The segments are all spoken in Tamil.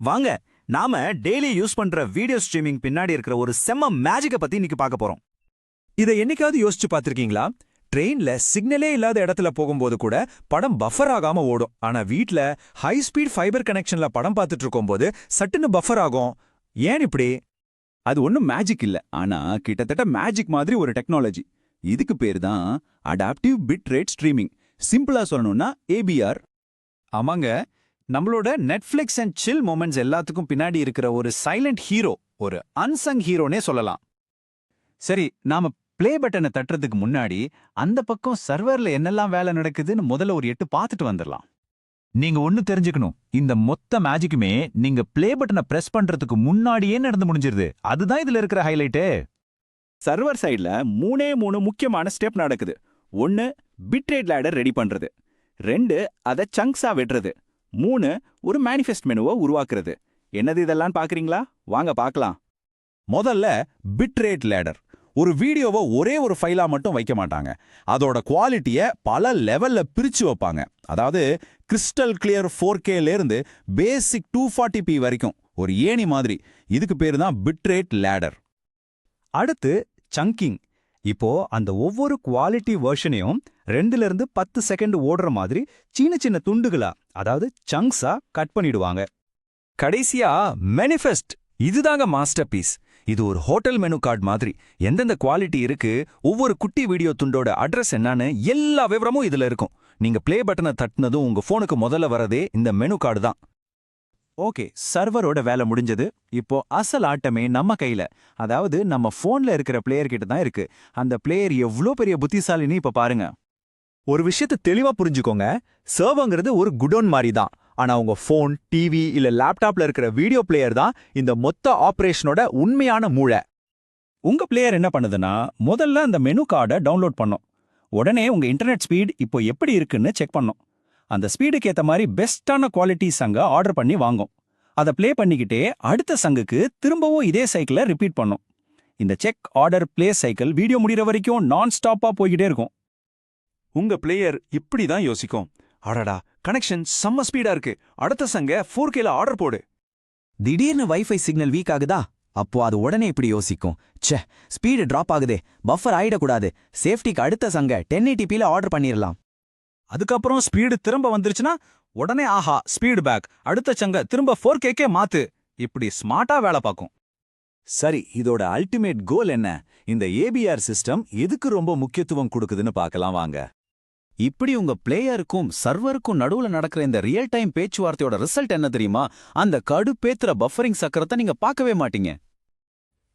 வாங்க நாம டெய்லி யூஸ் பண்ற வீடியோ ஸ்ட்ரீமிங் பின்னாடி இருக்கிற ஒரு செம்ம மேஜிக்க பத்தி இன்னைக்கு பார்க்க போறோம். இதை என்னைக்காவது யோசிச்சு பார்த்திருக்கீங்களா? ட்ரெயின்ல சிக்னலே இல்லாத இடத்துல போகும்போது கூட படம் பஃபர் ஆகாம ஓடும். ஆனா வீட்ல ஹை ஸ்பீட் ஃபைபர் கனெக்ஷன்ல படம் பார்த்துட்டு இருக்கும்போது சட்டுன்னு பஃபர் ஆகும். ஏன் இப்படி? அது ஒன்றும் மேஜிக் இல்ல. ஆனா கிட்டத்தட்ட மேஜிக் மாதிரி ஒரு டெக்னாலஜி இதுக்கு பேர் தான் அடாப்டிவ் பிட் ரேட் ஸ்ட்ரீமிங் சிம்பிளா சொல்லணும்னா ஏபிஆர் ஆமாங்க நம்மளோட நெட்ஃபிளிக்ஸ் அண்ட் சில் மூமெண்ட்ஸ் எல்லாத்துக்கும் பின்னாடி இருக்கிற ஒரு சைலண்ட் ஹீரோ ஒரு அன்சங் ஹீரோனே சொல்லலாம். சரி நாம பிளே பட்டனை தட்டுறதுக்கு முன்னாடி அந்த பக்கம் சர்வர்ல என்னெல்லாம் வேலை நடக்குதுன்னு முதல்ல ஒரு எட்டு பார்த்துட்டு வந்துடலாம். நீங்க ஒன்னு தெரிஞ்சுக்கணும் இந்த மொத்த மேஜிக்குமே நீங்க பிளே பட்டனை பிரஸ் பண்றதுக்கு முன்னாடியே நடந்து முடிஞ்சிருது. அதுதான் இதுல இருக்கிற ஹைலைட்டு சர்வர் சைடுல மூணே மூணு முக்கியமான ஸ்டெப் நடக்குது. ஒன்னு பிட்ரேட் லேடர் ரெடி பண்றது. ரெண்டு அதை சங்ஸா வெட்டுறது. மூணு ஒரு மேனிஃபெஸ்ட் மெனுவை உருவாக்குறது. என்னது இதெல்லாம் பார்க்குறீங்களா? வாங்க பார்க்கலாம். முதல்ல பிட் ரேட் லேடர் ஒரு வீடியோவை ஒரே ஒரு ஃபைலா மட்டும் வைக்க மாட்டாங்க. அதோட குவாலிட்டியை பல லெவல்ல பிரிச்சு வைப்பாங்க. அதாவது கிறிஸ்டல் கிளியர் ஃபோர் இருந்து பேசிக் டூ ஃபார்ட்டி பி வரைக்கும். ஒரு ஏணி மாதிரி. இதுக்கு பேர் தான் பிட்ரேட் லேடர் அடுத்து சங்கிங் இப்போ அந்த ஒவ்வொரு குவாலிட்டி வெர்ஷனையும் ரெண்டுல இருந்து பத்து செகண்ட் ஓடுற மாதிரி சின்ன சின்ன துண்டுகளா அதாவது சங்க்ஸா கட் பண்ணிடுவாங்க. கடைசியா மேனிஃபெஸ்ட் இதுதாங்க மாஸ்டர் பீஸ் இது ஒரு ஹோட்டல் மெனு கார்டு மாதிரி. எந்தெந்த குவாலிட்டி இருக்கு ஒவ்வொரு குட்டி வீடியோ துண்டோட அட்ரஸ் என்னன்னு எல்லா விவரமும் இதுல இருக்கும். நீங்க பிளே பட்டனை தட்டுனதும் உங்க போனுக்கு முதல்ல வரதே இந்த மெனு கார்டு தான். ஓகே சர்வரோட வேலை முடிஞ்சது. இப்போ அசல் ஆட்டமே நம்ம கையில. அதாவது நம்ம போன்ல இருக்கிற பிளேயர் கிட்ட தான் இருக்கு. அந்த பிளேயர் எவ்ளோ பெரிய புத்திசாலின்னு இப்ப பாருங்க. ஒரு விஷயத்தை தெளிவா புரிஞ்சுக்கோங்க. சர்வங்கிறது ஒரு குடோன் மாதிரி தான் ஆனா உங்க ஃபோன் டிவி இல்ல லேப்டாப்ல இருக்கிற வீடியோ பிளேயர் தான் இந்த மொத்த ஆபரேஷனோட உண்மையான மூளை. உங்க பிளேயர் என்ன பண்ணுதுன்னா முதல்ல அந்த மெனு கார்டை டவுன்லோட் பண்ணும். உடனே உங்க இன்டர்நெட் ஸ்பீட் இப்போ எப்படி இருக்குன்னு செக் பண்ணும். அந்த ஸ்பீடுக்கு ஏத்த மாதிரி பெஸ்டான குவாலிட்டி சங்க ஆர்டர் பண்ணி வாங்கும். அதை ப்ளே பண்ணிக்கிட்டே அடுத்த சங்குக்கு திரும்பவும் இதே சைக்கிளை ரிப்பீட் பண்ணும். இந்த check order play cycle video முடிகிற வரைக்கும் நான் ஸ்டாப்பா போய்கிட்டே இருக்கும். உங்க பிளேயர் இப்படி தான் யோசிக்கும். அடடா கனெக்ஷன் செம்ம ஸ்பீடா இருக்கு. அடுத்த சங்க ஃபோர் கேல ஆர்டர் போடு. திடீர்னு வைஃபை சிக்னல் வீக் ஆகுதா? அப்போ அது உடனே இப்படி யோசிக்கும். ச்சே ஸ்பீடு டிராப் ஆகுதே. பஃபர் ஆயிடக்கூடாது. சேஃப்டிக்கு அடுத்த சங்க டென் ல ஆர்டர் பண்ணிரலாம். அதுக்கப்புறம் ஸ்பீடு திரும்ப வந்துருச்சுன்னா உடனே ஆஹா ஸ்பீடு பேக் அடுத்த சங்க திரும்ப ஃபோர் கேக்கே மாத்து. இப்படி ஸ்மார்ட்டா வேலை பார்க்கும். சரி இதோட அல்டிமேட் கோல் என்ன? இந்த ஏபிஆர் சிஸ்டம் எதுக்கு ரொம்ப முக்கியத்துவம் கொடுக்குதுன்னு பார்க்கலாம் வாங்க. இப்படி உங்க பிளேயருக்கும் சர்வருக்கும் நடுவுல நடக்கிற இந்த ரியல் டைம் பேச்சுவார்த்தையோட ரிசல்ட் என்ன தெரியுமா? அந்த கடுப்பேத்துற பஃபரிங் சக்கரத்தை நீங்க பார்க்கவே மாட்டீங்க.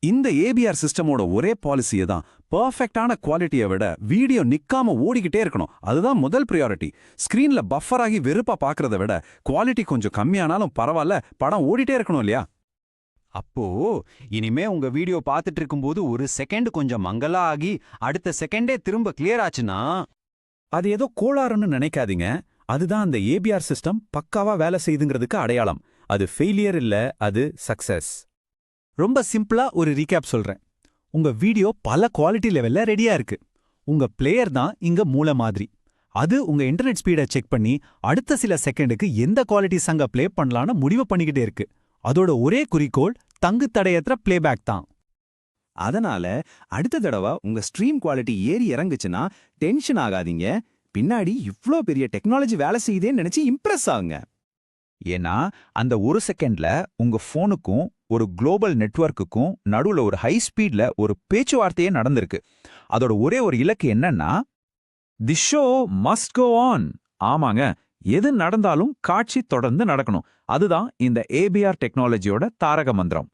இந்த ஏபிஆர் சிஸ்டமோட ஒரே பாலிசியை தான். பர்ஃபெக்டான குவாலிட்டியை விட வீடியோ நிக்காம ஓடிக்கிட்டே இருக்கணும். அதுதான் முதல் ப்ரியாரிட்டி ஸ்க்ரீன்ல பஃபர் ஆகி வெறுப்பா பாக்குறத விட குவாலிட்டி கொஞ்சம் கம்மியானாலும் பரவாயில்ல படம் ஓடிட்டே இருக்கணும் இல்லையா? அப்போ இனிமே உங்க வீடியோ பார்த்துட்டு இருக்கும்போது ஒரு செகண்ட் கொஞ்சம் மங்கலா ஆகி அடுத்த செகண்டே திரும்ப கிளியர் ஆச்சுன்னா அது ஏதோ கோளாறுன்னு நினைக்காதீங்க. அதுதான் அந்த ஏபிஆர் சிஸ்டம் பக்காவா வேலை செய்துங்கிறதுக்கு அடையாளம். அது ஃபெயிலியர் இல்ல அது சக்சஸ் ரொம்ப சிம்பிளா ஒரு ரீகேப் சொல்றேன். உங்க வீடியோ பல குவாலிட்டி லெவல்ல ரெடியா இருக்கு. உங்க பிளேயர் தான் இங்க மூல மாதிரி. அது உங்க இன்டர்நெட் ஸ்பீடை செக் பண்ணி அடுத்த சில செகண்டுக்கு எந்த குவாலிட்டி சங்க பிளே பண்ணலான்னு முடிவு பண்ணிக்கிட்டே இருக்கு. அதோட ஒரே குறிக்கோள் தங்கு தடையற்ற பிளேபேக் தான். அதனால அடுத்த தடவை உங்க ஸ்ட்ரீம் குவாலிட்டி ஏறி இறங்குச்சுன்னா டென்ஷன் ஆகாதீங்க. பின்னாடி இவ்ளோ பெரிய டெக்னாலஜி வேலை செய்யுதேன்னு நினைச்சு இம்ப்ரெஸ் ஆகுங்க. ஏன்னா அந்த ஒரு செகண்ட்ல உங்க ஃபோனுக்கும் ஒரு குளோபல் நெட்வொர்க்குக்கும் நடுவுல ஒரு ஹை ஸ்பீட்ல ஒரு பேச்சுவார்த்தையே நடந்திருக்கு. அதோட ஒரே ஒரு இலக்கு என்னன்னா the show must go on ஆமாங்க. எது நடந்தாலும் காட்சி தொடர்ந்து நடக்கணும். அதுதான் இந்த ஏபிஆர் டெக்னாலஜியோட தாரக மந்திரம்.